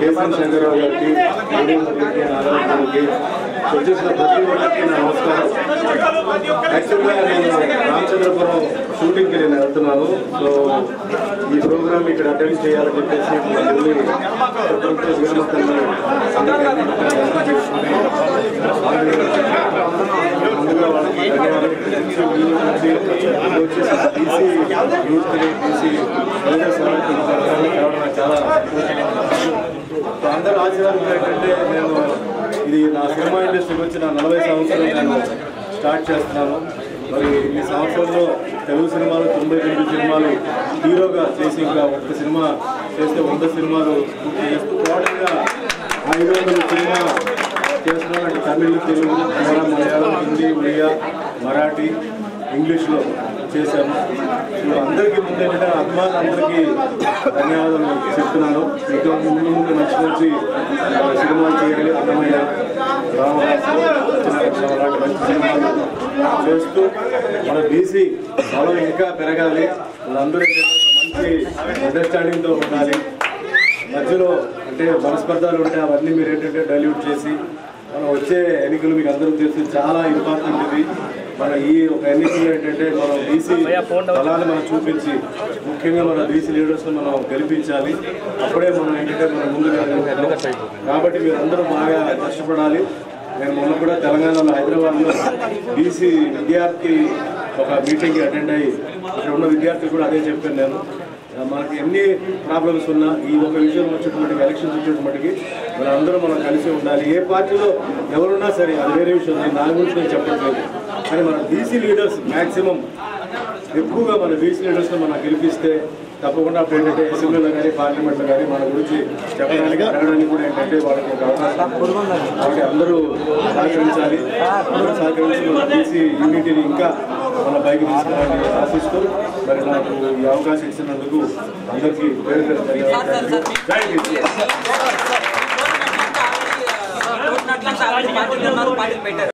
కేసీఆర్ శంకరరావు గారికి ఆర్డీఎం గారికి నారాయణ గారికి వచ్చేసిన ప్రతి ఒక్కరికి నా నమస్కారం యాక్చువల్గా నేను రామచంద్రపురం షూటింగ్కి నేను వెళ్తున్నాను సో ఈ ప్రోగ్రామ్ ఇక్కడ అటెండ్ చేయాలని చెప్పేసి మా ఢిల్లీ ప్రపంచ వీరమతంలో ముందుగా వాళ్ళకి ధన్యవాదాలు వచ్చేసి టీసీ యూత్ టీసీ చాలా సో అందరూ ఆశీర్వాదం ఏంటంటే నేను ఇది నా సినిమా ఇండస్ట్రీకి వచ్చిన నలభై సంవత్సరాలు నేను స్టార్ట్ చేస్తున్నాను మరి ఈ సంవత్సరంలో తెలుగు సినిమాలు తొంభై రెండు సినిమాలు హీరోగా చేసి ఇంకా ఒక్క సినిమా చేస్తే వంద సినిమాలు పూర్తి చేస్తూ టోటల్గా ఐదు వందల సినిమా తమిళ్ తెలుగు కన్నడ మలయాళం హిందీ ఒడియా మరాఠీ ఇంగ్లీష్లో చేశాము సో అందరికీ ముందు ఏంటంటే అభిమానులందరికీ ధన్యవాదాలు చెప్తున్నాను. ఇంకా ముందు ముందు మంచి మంచి సినిమాలు చేయాలి. అన్నమయ్య రామరాజు మంచి చేస్తూ మన బీసీ బలం ఇంకా పెరగాలి. వాళ్ళందరూ మంచి అండర్స్టాండింగ్తో ఉండాలి. మధ్యలో అంటే మనస్పర్ధాలు ఉంటాయి అవన్నీ మీరు ఏంటంటే డైల్యూట్ చేసి మనం వచ్చే ఎన్నికలు మీకు అందరూ తెలుసు చాలా ఇంపార్టెంట్ ఇది. మన ఈ ఒక ఎన్నికలు ఏంటంటే మనం బీసీ బలాన్ని మనం చూపించి ముఖ్యంగా మన బీసీ లీడర్స్ని మనం గెలిపించాలి. అప్పుడే మనం ఏంటంటే మనం ముందుగా కాబట్టి మీరు అందరూ బాగా కష్టపడాలి. నేను మొన్న కూడా తెలంగాణలో హైదరాబాద్లో బీసీ విద్యార్థి ఒక మీటింగ్కి అటెండ్ అయ్యి అక్కడ ఉన్న విద్యార్థులు కూడా అదే చెప్పాను నేను. మనకి ఎన్ని ప్రాబ్లమ్స్ ఉన్నా ఈ ఒక విషయం వచ్చేటువంటి ఎలక్షన్స్ వచ్చేటప్పటికి మనందరూ మనం కలిసి ఉండాలి. ఏ పార్టీలో ఎవరున్నా సరే అది వేరే విషయం. నేను దాని గురించి నేను చెప్పట్లేదు. కానీ మన బీసీ లీడర్స్ మ్యాక్సిమం ఎక్కువగా మన బీసీ లీడర్స్ని మనం గెలిపిస్తే తప్పకుండా ఏంటంటే అసెంబ్లీలో కానీ పార్లమెంట్లో కానీ మన గురించి చెప్పడానికి అడగడానికి కూడా ఏంటంటే వాళ్ళకి ఒక అవకాశం. కాబట్టి అందరూ సహకరించాలి. అందరూ సహకరించి మన బీసీ యూనిటీని ఇంకా మన పైకి తీసుకురావాలని ఆశిస్తూ మరి నాకు ఈ అవకాశం ఇచ్చినందుకు అందరికీ పేరు పేరు ధన్యవాదాలు. పార్టీలు పెట్టారు